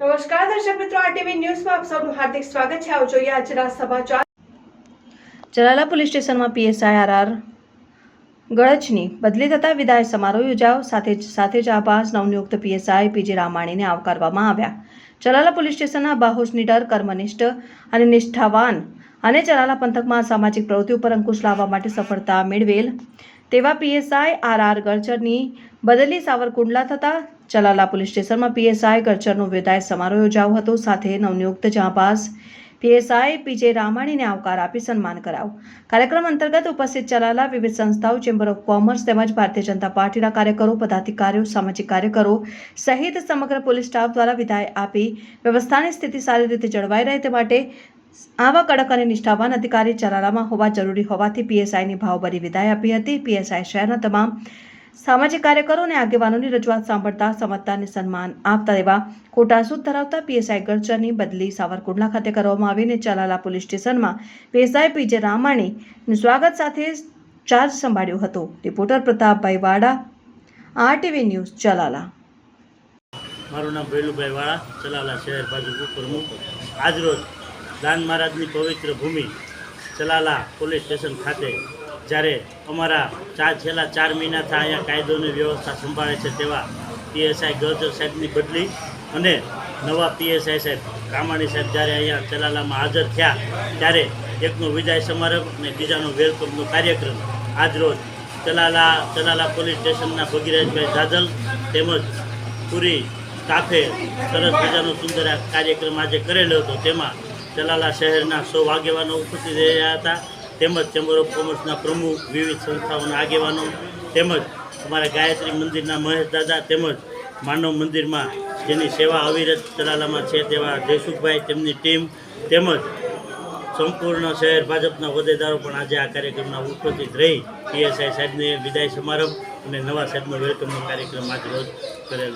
નમસ્કાર દર્શક મિત્રો આરટીવી ન્યૂઝમાં આપ સૌનું હાર્દિક સ્વાગત છે. આવો જોઈએ આજના સમાચાર. જલાલા પોલીસ સ્ટેશનમાં પીએસઆઈ આર આર ગળચની બદલી થતા વિદાય સમારોહ યોજાયો. સાથે સાથે જ આભાસ નવનિયુક્ત પીએસઆઈ પીજી રામાણીને આવકારવામાં આવ્યા. જલાલા પોલીસ સ્ટેશનના બાહોશ નીડર, કર્મનિષ્ઠ અને નિષ્ઠાવાન અને જલાલા પંથકમાં સામાજિક પ્રવૃત્તિ ઉપર અંકુશ લાવવા માટે સફળતા મેળવેલ તેવા પીએસઆઈ આર આર ગળચરની બદલી સાવરકુંડલા થતા ચલાલા પોલીસ સ્ટેશનમાં પીએસઆઈ ગળચરનો વિદાય સમારોહ યોજાયો હતો. સાથે નવનિયુક્ત જહાંબાઝ પીએસઆઈ પીજે રામાણીને આવકાર આપી સન્માન કરાવ કાર્યક્રમ અંતર્ગત ઉપસ્થિત ચલાલા વિવિધ સંસ્થાઓ, ચેમ્બર ઓફ કોમર્સ તેમજ ભારતીય જનતા પાર્ટીના કાર્યકરો, પદાધિકારીઓ, સામાજિક કાર્યકરો સહિત સમગ્ર પોલીસ સ્ટાફ દ્વારા વિદાય આપી વ્યવસ્થાની સ્થિતિ સારી રીતે જળવાઈ રહે તે માટે આવા કડક અને નિષ્ઠાવાન અધિકારી ચલાલામાં હોવા જરૂરી હોવાથી પીએસઆઈની ભાવભરી વિદાય આપી હતી. પીએસઆઈ શહેરના તમામ સામાજિક કાર્યકરો અને આગેવાનોની રજૂઆત સાંભળતા સમજતા અને સન્માન આપતા એવા ખોટા સૂદ ધરાવતા પીએસઆઈ ગરચરની બદલી સાવરકુંડલા ખાતે કરવામાં આવીને ચલાલા પોલીસ સ્ટેશનમાં પીએસઆઈ પીજે રામાણીનું સ્વાગત સાથે ચાર્જ સંભાળ્યો હતો. રિપોર્ટર પ્રતાપભાઈ વાડા, આરટીવી ન્યૂઝ, ચલાલા. મારું નામ ભૈલુભાઈ વાળા ચલાલા શહેર ભાજપ આજરોજ દાન મહારાજની પવિત્ર ભૂમિ ચલાલા પોલીસ સ્ટેશન ખાતે જ્યારે અમારા ચાર છેલ્લા ચાર મહિનાથી અહીંયા કાયદોની વ્યવસ્થા સંભાળે છે તેવા પીએસઆઈ ગર્જર સાહેબની બદલી અને નવા પીએસઆઈ સાહેબ કામાણી સાહેબ જ્યારે અહીંયા ચલાલામાં હાજર થયા ત્યારે એકનો વિદાય સમારંભ અને બીજાનો વેલકમનો કાર્યક્રમ આજરોજ ચલાલા ચલાલા પોલીસ સ્ટેશનના ભગીરાજભાઈ જાદલ તેમજ પૂરી કાફે સરસ મજાનો સુંદર કાર્યક્રમ આજે કરેલો હતો. તેમાં ચલાલા શહેરના સૌ આગેવાનો ઉપસ્થિત રહ્યા હતા. તેમજ ચેમ્બર ઓફ કોમર્સના પ્રમુખ, વિવિધ સંસ્થાઓના આગેવાનો, તેમજ અમારા ગાયત્રી મંદિરના મહેશ દાદા, તેમજ માનવ મંદિરમાં જેની સેવા અવિરત ચલાલામાં છે તેવા જયસુખભાઈ, તેમની ટીમ, તેમજ સંપૂર્ણ શહેર ભાજપના હોદ્દેદારો પણ આજે આ કાર્યક્રમના ઉપસ્થિત રહી. પીએસઆઈ સાહેબને વિદાય સમારંભ અને નવા સાહેબનો વેલકમનો કાર્યક્રમ આજ રોજ કરેલો